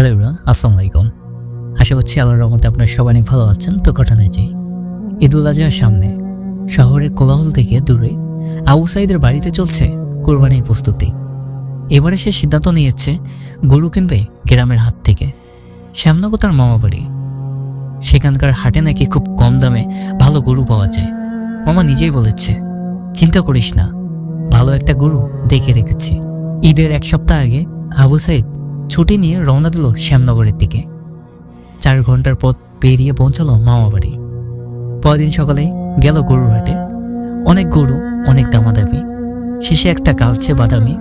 Hello everyone আসসালামু আলাইকুম আশা করছি আল্লাহর রহমতে আপনারা সবাই ভালো আছেন। তো ঘটনায় যাই ঈদুল আজহার সামনে শহরের কোলাহল থেকে দূরে আবু সাইদের বাড়িতে চলছে কোরবানির প্রস্তুতি। এবারে সে সিদ্ধান্ত নিয়েছে গরু কিনবে গ্রামের হাত থেকে। শ্যামনগর তার মামা বাড়ি। সেখানকার হাটে নাকি খুব কম দামে ভালো গরু পাওয়া যায়। মামা নিজেই বলেছে, চিন্তা করিস না, ভালো একটা গরু দেখে রেখেছি। ঈদের এক সপ্তাহ আগে আবু সাইদ ছুটি নিয়ে রওনা দিল শ্যামনগরের দিকে। চার ঘণ্টার পথ পেরিয়ে পৌঁছালো মামা বাড়ি পরদিন সকালে গেল গরুর হাটে অনেক গরু, অনেক দামাদামি। শেষে একটা কালচে বাদামি।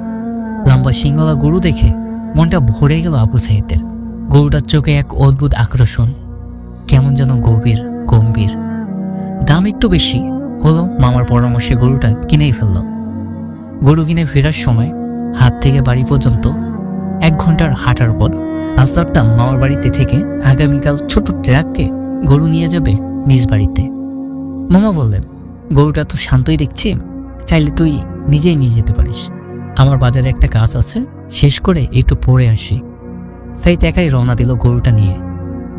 লম্বা সিংহলা গরু দেখে মনটা ভরে গেল আবু সাইদের। গরুটার চোখে এক অদ্ভুত আকর্ষণ। কেমন যেন গভীর, গম্ভীর। দাম একটু বেশি হলো মামার পরামর্শে গরুটা কিনেই ফেলল। গরু কিনে ফেরার সময় হাত থেকে বাড়ি পর্যন্ত ঘণ্টার হাঁটার পর রাস্তাটা মামার বাড়িতে থেকে আগামীকাল ছোট ট্রাককে গরু নিয়ে যাবে নিজ বাড়িতে। মামা বললেন, গরুটা তো শান্তই দেখছি, চাইলে তুই নিজেই নিয়ে যেতে পারিস। আমার বাজারে একটা কাজ আছে, শেষ করে একটু পরে আসি। সাইত একাই রওনা দিল গরুটা নিয়ে।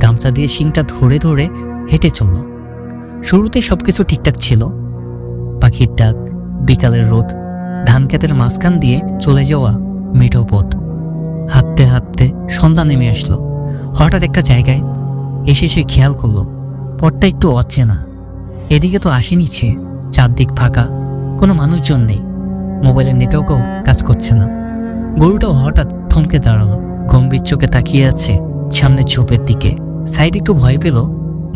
গামছা দিয়ে শিংটা ধরে ধরে হেঁটে চলল। শুরুতে সবকিছু ঠিকঠাক ছিল। পাখির ডাক, বিকালের রোদ, ধান ক্ষেতের মাঝখান দিয়ে চলে যাওয়া মেঠো পথ। হাঁটতে হাঁটতে সন্ধ্যা নেমে আসলো। হঠাৎ একটা জায়গায় এসে সে খেয়াল করল, পথটা একটু অচেনা। এদিকে তো আসেনি সে, চারদিক ফাঁকা, কোনো মানুষজন নেই, মোবাইলের নেটওয়ার্কও কাজ করছে না। গরুটাও হঠাৎ থমকে দাঁড়াল, গম্ভীর চোখে তাকিয়ে আছে সামনে ঝোপের দিকে। সাইড একটু ভয় পেল,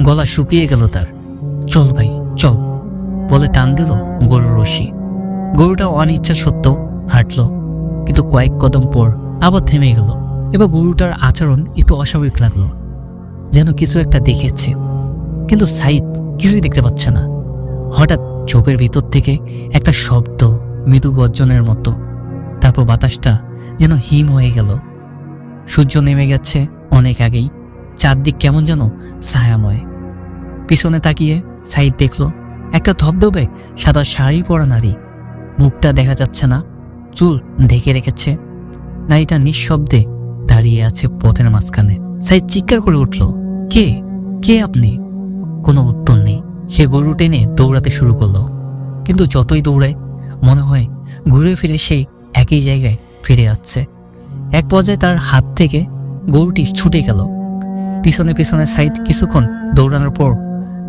গলা শুকিয়ে গেল তার। চল ভাই, চল, বলে টান দিল গরুর রশি। গরুটা অনিচ্ছা সত্ত্বেও হাঁটল, কিন্তু কয়েক কদম পর আবার থেমে গেল। এবার গরুটার আচরণ একটু অস্বাভাবিক লাগল। যেন কিছু একটা দেখেছে। কিন্তু সাইদ কিছুই দেখতে পাচ্ছে না। হঠাৎ ঝোপের ভিতর থেকে একটা শব্দ, মৃদু গর্জনের মতো। তারপর বাতাসটা যেন হিম হয়ে গেল। সূর্য নেমে গেছে অনেক আগেই। চারদিক কেমন যেন ছায়াময়। পিছনে তাকিয়ে সাইদ দেখল, একটা ধবধবে সাদা শাড়ি পরা নারী। মুখটা দেখা যাচ্ছে না, চুল ঢেকে রেখেছে। নারীটা নিঃশব্দে দাঁড়িয়ে আছে পথের মাঝখানে। সাইদ চিৎকার করে উঠল, কে? কে আপনি? কোনো উত্তর নেই। সে গরু টেনে দৌড়াতে শুরু করল। কিন্তু যতই দৌড়ায়, মনে হয় ঘুরে ফিরে সে একই জায়গায় ফিরে যাচ্ছে এক পর্যায়ে তার হাত থেকে গরুটি ছুটে গেল। পিছনে পিছনে সাইদ কিছুক্ষণ দৌড়ানোর পর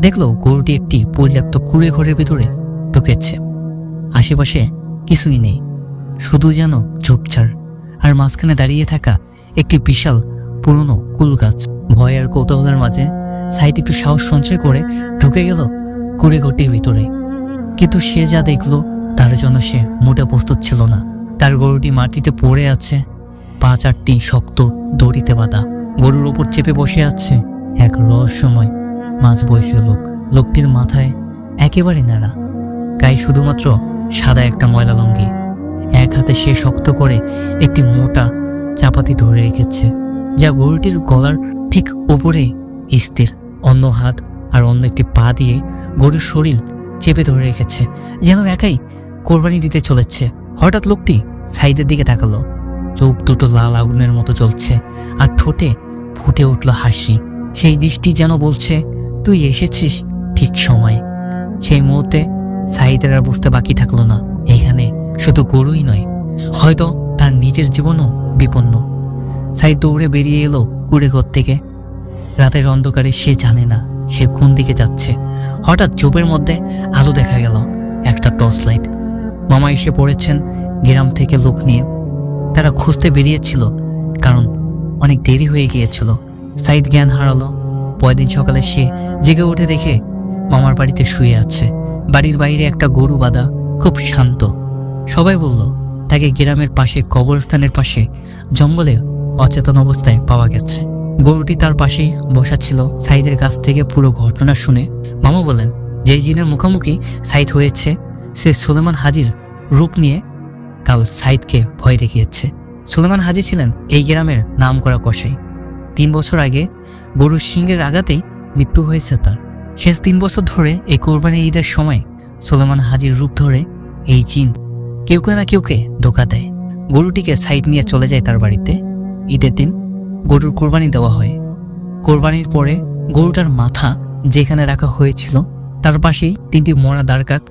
দেখল গরুটি একটি পরিত্যক্ত কুড়ে ঘরের ভিতরে ঢুকেছে। আশেপাশে কিছুই নেই, শুধু যেন ঝোপঝাড়। আর মাঝখানে দাঁড়িয়ে থাকা একটি বিশাল পুরনো কুল গাছ। ভয় আর কৌতূহলের মাঝে সাইড একটু সাহস সঞ্চয় করে ঢুকে গেল কুড়ে ঘরটির ভিতরে। কিন্তু সে যা দেখল, তার জন্য সে মোটা প্রস্তুত ছিল না। তার গরুটি মাটিতে পড়ে আছে, পা চারটি শক্ত দড়িতে বাঁধা। গরুর ওপর চেপে বসে আছে এক রহস্যময় মাঝ বয়সী লোক। লোকটির মাথায় একেবারে নাড়া গায়ে শুধুমাত্র সাদা একটা ময়লা লঙ্গি। এক হাতে সে শক্ত করে একটি মোটা চাপাতি ধরে রেখেছে, যা গরুটির গলার ঠিক ওপরে স্থির। অন্য হাত আর অন্য একটি পা দিয়ে গরুর শরীর চেপে ধরে রেখেছে, যেন একাই কোরবানি দিতে চলেছে। হঠাৎ লোকটি সাইদের দিকে তাকালো। চোখ দুটো লাল আগুনের মতো চলছে আর ঠোঁটে ফুটে উঠল হাসি। সেই দৃষ্টি যেন বলছে, তুই এসেছিস ঠিক সময়। সেই মুহূর্তে সাইদের আর বুঝতে বাকি থাকল না। শুধু গরুই নয়, হয়তো তার নিজের জীবনও বিপন্ন। সাইদ দৌড়ে বেরিয়ে এলো কুড়ে ঘর থেকে। রাতের অন্ধকারে সে জানে না সে কোন দিকে যাচ্ছে। হঠাৎ চোপের মধ্যে আলো দেখা গেল, একটা টর্চ লাইট। মামা এসে পড়েছেন গ্রাম থেকে লোক নিয়ে। তারা খুঁজতে বেরিয়েছিল, কারণ অনেক দেরি হয়ে গিয়েছিল। সাইদ জ্ঞান হারালো। পরদিন সকালে সে জেগে উঠে দেখে মামার বাড়িতে শুয়ে আছে। বাড়ির বাইরে একটা গরু বাঁধা খুব শান্ত। সবাই বলল, তাকে গ্রামের পাশে, কবরস্থানের পাশে, জঙ্গলে অচেতন অবস্থায় পাওয়া গেছে। গরুটি তার পাশেই বসা ছিল। সাইদের কাছ থেকে পুরো ঘটনা শুনে মামা বলেন যেই জিনের মুখোমুখি সাইদ হয়েছে, সে সুলেমান হাজির রূপ নিয়ে কাল সাইদকে ভয় দেখিয়েছে। সুলেমান হাজি ছিলেন এই গ্রামের নাম করা কষাই তিন বছর আগে গরুর সিংহের আঘাতেই মৃত্যু হয়েছে তার। শেষ তিন বছর ধরে এই কোরবানি ঈদের সময় সুলেমান হাজির রূপ ধরে এই জিন কেউ কেউ না কেউকে ধোকা দেয়। গরুটিকে সাইড নিয়ে চলে যায় তার বাড়িতে। ঈদের দিন গরুর কোরবানি দেওয়া হয়। কোরবানির পরে গরুটার মাথা যেখানে রাখা হয়েছিল, তার পাশেই তিনটি মরা দাঁড়কাক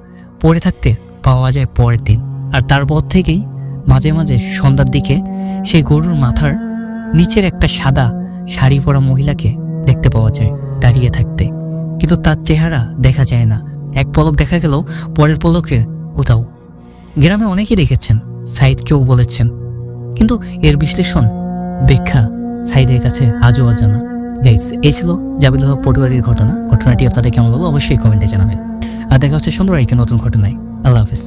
পড়ে থাকতে পাওয়া যায় পরের দিন। আর তারপর থেকেই মাঝে মাঝে সন্ধ্যার দিকে সেই গরুর মাথার নিচের একটা সাদা শাড়ি পরা মহিলাকে দেখতে পাওয়া যায় দাঁড়িয়ে থাকতে। কিন্তু তার চেহারা দেখা যায় না। এক পলক দেখা গেল, পরের পলকে কোথাও গ্রামে অনেকেই দেখেছেন, সাইদকেও বলেছেন। কিন্তু এর বিশ্লেষণ ব্যাখ্যা সাইদের কাছে আজও অজানা। গাইস এই ছিল জাবিল পটুয়ারির ঘটনা। ঘটনাটি আপনাদের কেমন লাগল অবশ্যই কমেন্টে জানাবেন। আর দেখা হচ্ছে সুন্দর একটি নতুন ঘটনায়। আল্লাহ হাফিজ।